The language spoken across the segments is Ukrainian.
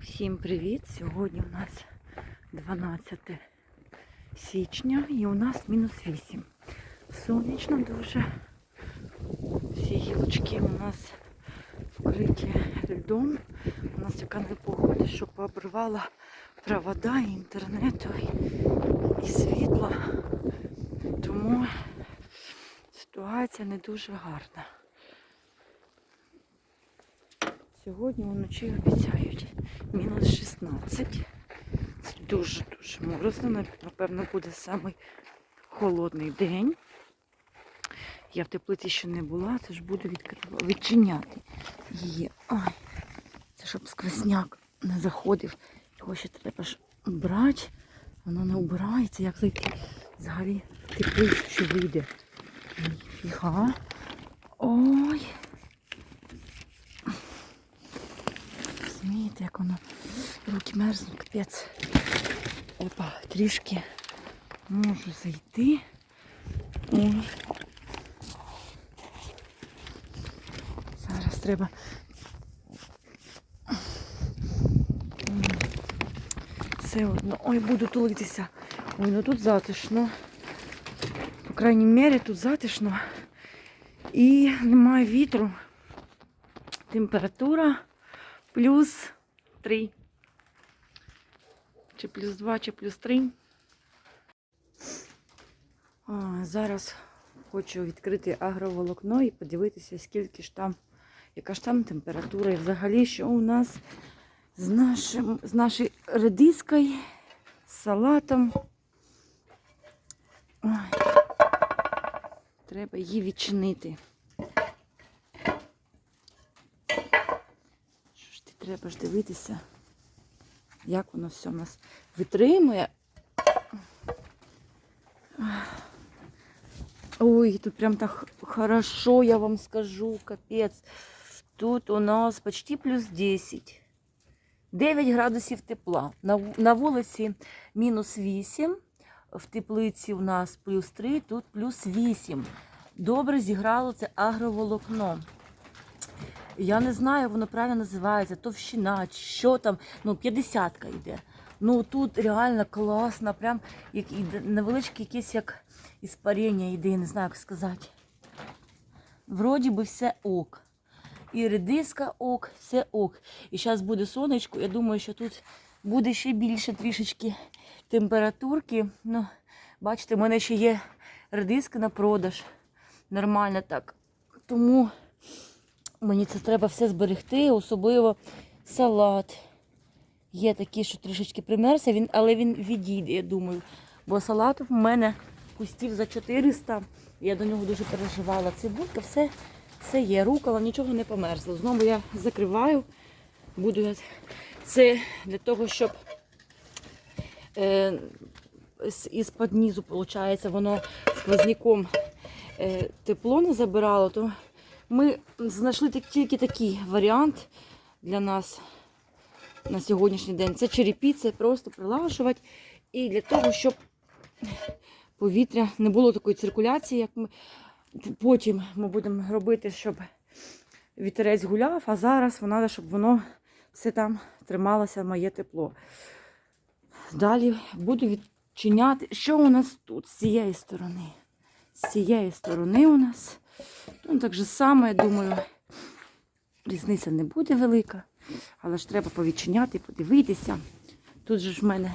Всім привіт! Сьогодні у нас 12 січня і у нас мінус 8. Сонячно дуже. Всі гілочки у нас вкриті льдом. У нас така непогода, що пообривала провода і інтернету, і, світла. Тому ситуація не дуже гарна. Сьогодні вночі обіцяють мінус 16. Це дуже-дуже морозно. Напевно, буде самий холодний день. Я в теплиці ще не була, це ж буду відкривати, відчиняти її. Ой, це щоб сквозняк не заходив. Його ще треба ж брати. Воно не убирається, як зайти взагалі теплицю, що вийде. Фіга. Ой. Розумієте, як воно руки мерзнуть, капець. Опа, трішки можу зайти. Ой. Зараз треба. Все одно. Ой, буду тулитися. Ой, ну тут затишно. По крайній мірі тут затишно. І немає вітру. Температура плюс 3. Чи плюс 2, чи плюс 3. А, зараз хочу відкрити агроволокно і подивитися, скільки ж там, яка ж там температура і взагалі, що у нас з, нашим, з нашою редискою, з салатом. Ой, треба її відчинити. Що ж ти треба ж дивитися, як воно все у нас витримує. Ой, тут прям так хорошо, я вам скажу, капець. Тут у нас почти плюс 10. 9 градусів тепла. На, на вулиці мінус 8. В теплиці у нас плюс 3, тут плюс 8. Добре зіграло це агроволокно. Я не знаю, воно правильно називається, товщина, що там, ну, 50-ка йде. Ну тут реально класно, прям як іде, невеличке якесь як іспарення йде, я не знаю, як сказати. Вроді би все ок. І редиска ок, все ок. І зараз буде сонечко. Я думаю, що тут буде ще більше трішечки температурки. Ну, бачите, в мене ще є редиска на продаж. Нормально так. Тому мені це треба все зберегти, особливо салат. Є такий, що трішечки примерся, він, але він відійде, я думаю. Бо салат в мене кустів за 400. Я до нього дуже переживала. Цибулька, все, все є. Рукола, нічого не померзло. Знову я закриваю. Буду я- це для того, щоб е, із-під низу, виходить, воно сквозняком е, тепло не забирало, то ми знайшли тільки такий варіант для нас на сьогоднішній день. Це черепі, це просто прилажувати. І для того, щоб повітря не було такої циркуляції, як ми потім ми будемо робити, щоб вітерець гуляв, а зараз треба, щоб воно все там трималося, моє тепло. Далі буду відчиняти. Що у нас тут з цієї сторони? З цієї сторони у нас. Ну, так же саме, я думаю, різниця не буде велика. Але ж треба повідчиняти, подивитися. Тут же ж в мене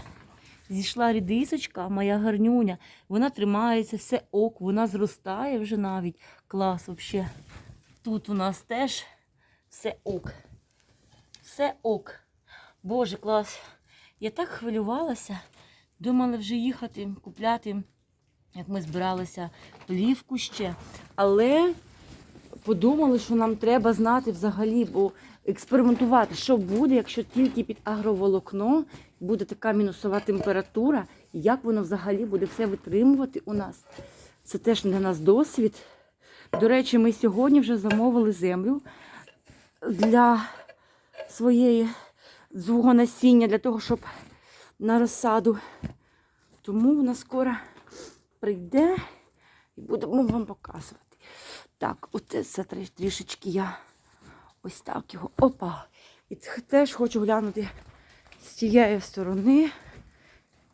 зійшла рідисочка, моя гарнюня. Вона тримається, все ок, вона зростає вже навіть. Клас взагалі. Тут у нас теж все ок. Все ок. Боже, клас. Я так хвилювалася. Думала вже їхати, купляти, як ми збиралися плівку ще. Але подумали, що нам треба знати взагалі, бо експериментувати, що буде, якщо тільки під агроволокно буде така мінусова температура, і як воно взагалі буде все витримувати у нас. Це теж для нас досвід. До речі, ми сьогодні вже замовили землю для своєї свого насіння, для того, щоб на розсаду. Тому вона скоро прийде і будемо вам показувати. Так, оце це трішечки я ось так його. Опа. І теж хочу глянути, з тієї сторони,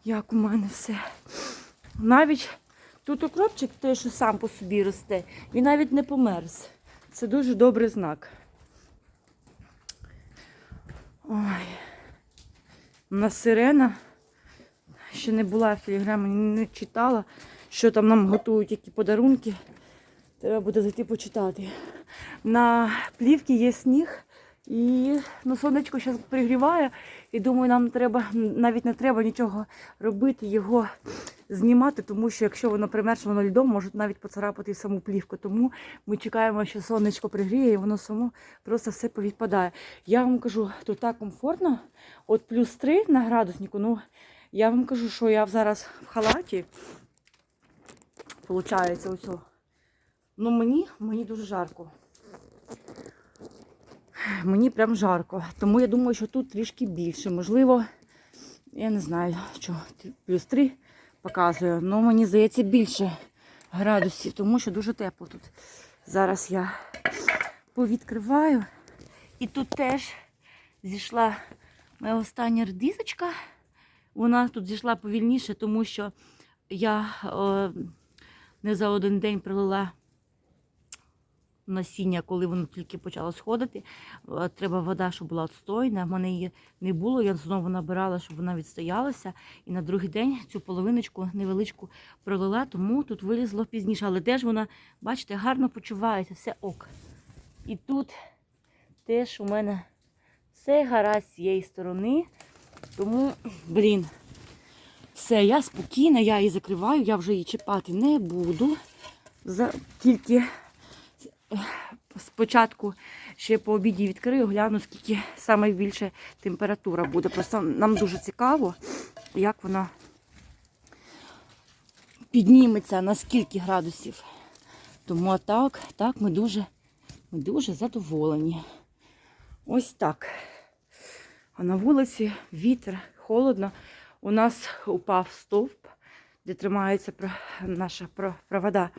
як у мене все. Навіть тут укропчик той, що сам по собі росте, він навіть не померз. Це дуже добрий знак. Ой. У нас сирена. Ще не була в телеграмі, не читала, що там нам готують, які подарунки. Треба буде зайти почитати. На плівці є сніг, і ну, сонечко зараз пригріває. І думаю, нам треба навіть не треба нічого робити, його знімати, тому що якщо воно примерше, воно льдом може навіть поцарапати саму плівку. Тому ми чекаємо, що сонечко пригріє, і воно само просто все повідпадає. Я вам кажу, тут так комфортно. От плюс 3 на градуснику. Ну, я вам кажу, що я зараз в халаті. Получається, ось. О. Ну мені, мені дуже жарко. Мені прям жарко. Тому я думаю, що тут трішки більше. Можливо, я не знаю, що плюс 3 показує. але мені здається більше градусів, тому що дуже тепло тут. Зараз я повідкриваю. І тут теж зійшла моя остання редисочка. Вона тут зійшла повільніше, тому що я е, не за один день пролила насіння, коли воно тільки почало сходити. Е, Треба вода, щоб була отстойна. В мене її не було. Я знову набирала, щоб вона відстоялася. І на другий день цю половиночку невеличку пролила, тому тут вилізло пізніше. Але теж вона, бачите, гарно почувається, все ок. І тут теж у мене все гаразд з цієї сторони. Тому, блін, все, я спокійна, я її закриваю, я вже її чіпати не буду. За, тільки спочатку ще по обіді відкрию, гляну, скільки саме температура буде. Просто нам дуже цікаво, як вона підніметься, на скільки градусів. Тому так, так, ми дуже, ми дуже задоволені. Ось так. А на вулиці вітер, холодно. У нас упав стовп, де тримається наша провода.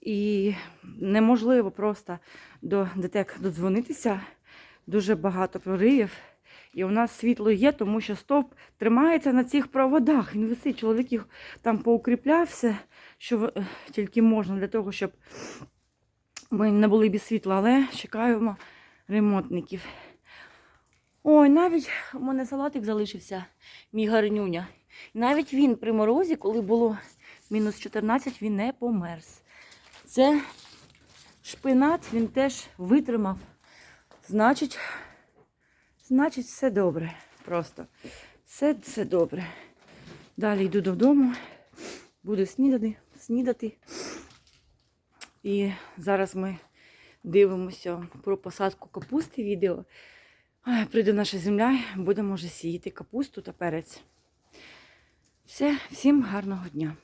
І неможливо просто до ДТЕК додзвонитися. Дуже багато проривів. І у нас світло є, тому що стовп тримається на цих проводах. Він висить. Чоловік їх там поукріпляв все, що е, тільки можна для того, щоб ми не були без світла, але чекаємо ремонтників. Ой, навіть у мене салатик залишився, мій гарнюня. Навіть він при морозі, коли було мінус 14, він не померз. Це шпинат він теж витримав. Значить, значить, все добре. Просто. Все, все добре. Далі йду додому, буду снідати, снідати. І зараз ми дивимося про посадку капусти відео. Прийде наша земля, будемо вже сіяти капусту та перець. Все, всім гарного дня.